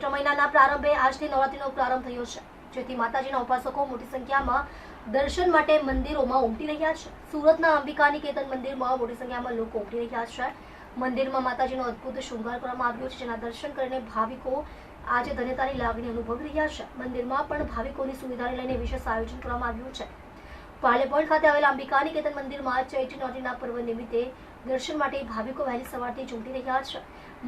ચૈત્ર મહિનાના પ્રારંભે આજથી નવરાત્રીનો પ્રારંભ થયો છે. જેથી માતાજીના ઉપાસકો મોટી સંખ્યામાં દર્શન માટે મંદિરોમાં ઉમટી રહ્યા છે. સુરતના અંબિકાની કેતન મંદિરમાં મોટી સંખ્યામાં લોકો ઉમટી રહ્યા છે. મંદિરમાં માતાજીનો અદ્ભુત શૃંગાર કરવામાં આવ્યો છે, જેના દર્શન કરીને ભાવિકો આજે ધન્યતાની લાગણી અનુભવી રહ્યા છે. મંદિરમાં પણ ભાવિકોની સુવિધાને લઈને વિશેષ આયોજન કરવામાં આવ્યું છે. પાલેપોળ ખાતે આવેલા અંબિકાની કેતન મંદિરમાં ચૈત્ર નવરાત્રીના પર્વ નિમિત્તે દર્શન માટે ભાવિકો વહેલી સવારથી ચૂંટી રહ્યા છે.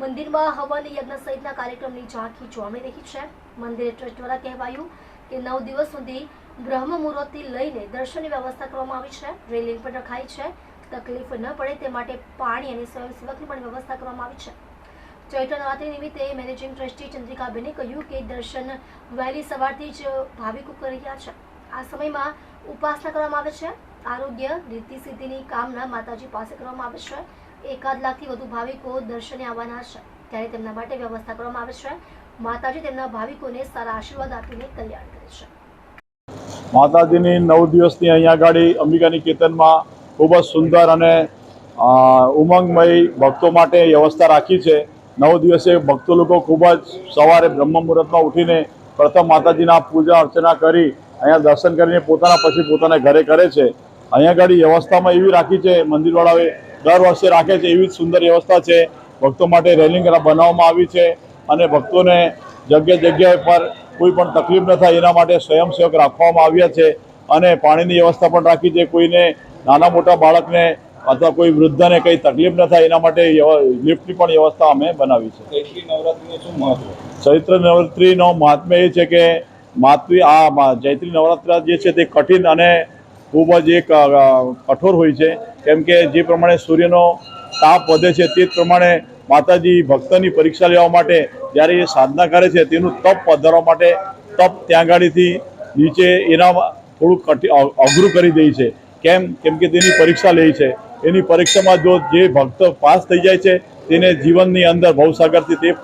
મંદિરમાં હવન યજ્ઞ સહિતના કાર્યક્રમની ઝાંખી જોવા રહી છે. મંદિર ટ્રસ્ટ દ્વારા કહેવાયું કે નવ દિવસ સુધી બ્રહ્મ મુહૂર્તથી લઈને દર્શનની વ્યવસ્થા કરવામાં આવી છે. રેલિંગ પણ રખાઈ છે. તકલીફ ન પડે તે માટે પાણી અને સ્વયંસેવકની પણ વ્યવસ્થા કરવામાં આવી છે. ચૈત્ર નવરાત્રી નિમિત્તે મેનેજિંગ ટ્રસ્ટી ચંદ્રિકાબેને કહ્યું કે દર્શન વહેલી સવારથી જ ભાવિકો કરી રહ્યા છે. આ સમયમાં ઉપાસના કરવામાં આવે છે. આરોગ્ય, રીતિ સિદ્ધિની કામના માતાજી પાસે કરવામાં આવે એકાદ લાખથી વધુ ભાવિકો દર્શને આવવાના છે. ત્યારે તેમના માટે વ્યવસ્થા કરવામાં આવે માતાજી તેમના ભાવિકોને સારા આશીર્વાદ આપીને કલ્યાણ કરે છે. માતાજીની નવ દિવસની અહીંયા ગાડી અંબિકાની કેતનમાં ખૂબ જ સુંદર અને ઉમંગમય ભક્તો માટે વ્યવસ્થા રાખી છે. નવ દિવસે ભક્તો લોકો ખૂબ જ સવારે બ્રહ્મ મુહૂર્તમાં ઉઠીને પ્રથમ માતાજીના પૂજા અર્ચના કરી, અહીંયા દર્શન કરીને પોતાના પછી પોતાના ઘરે કરે છે. અહીંયા આગળ વ્યવસ્થામાં એવી રાખી છે મંદિરવાળાએ દર વર્ષે રાખે છે એવી જ સુંદર વ્યવસ્થા છે. ભક્તો માટે રેલિંગ બનાવવામાં આવી છે અને ભક્તોને જગ્યા જગ્યાએ પર કોઈ પણ તકલીફ ન થાય એના માટે સ્વયંસેવક રાખવામાં આવ્યા છે અને પાણીની વ્યવસ્થા પણ રાખી છે. કોઈને નાના મોટા બાળકને અથવા કોઈ વૃદ્ધને કંઈ તકલીફ ન થાય એના માટે લિફ્ટની પણ વ્યવસ્થા અમે બનાવી છે. ચૈત્રી નવરાત્રીનું મહાત્મ્ય એ છે કે માતૃ આ ચૈત્રી નવરાત્રા જે છે તે કઠિન અને ખૂબ જ એક કઠોર હોય છે. કેમ કે જે પ્રમાણે સૂર્યનો તાપ વધે છે તે પ્રમાણે માતાજી ભક્તની પરીક્ષા લેવા માટે જ્યારે એ સાધના કરે છે તેનું તપ વધારવા માટે તપ ત્યાં ગાડીથી નીચે એના થોડુંક અઘરું કરી દે છે. કેમ? કેમ કે તેની પરીક્ષા લે છે. એની પરીક્ષામાં જો જે ભક્ત પાસ થઈ જાય છે, તેને જીવનની અંદર ભવસાગરથી તે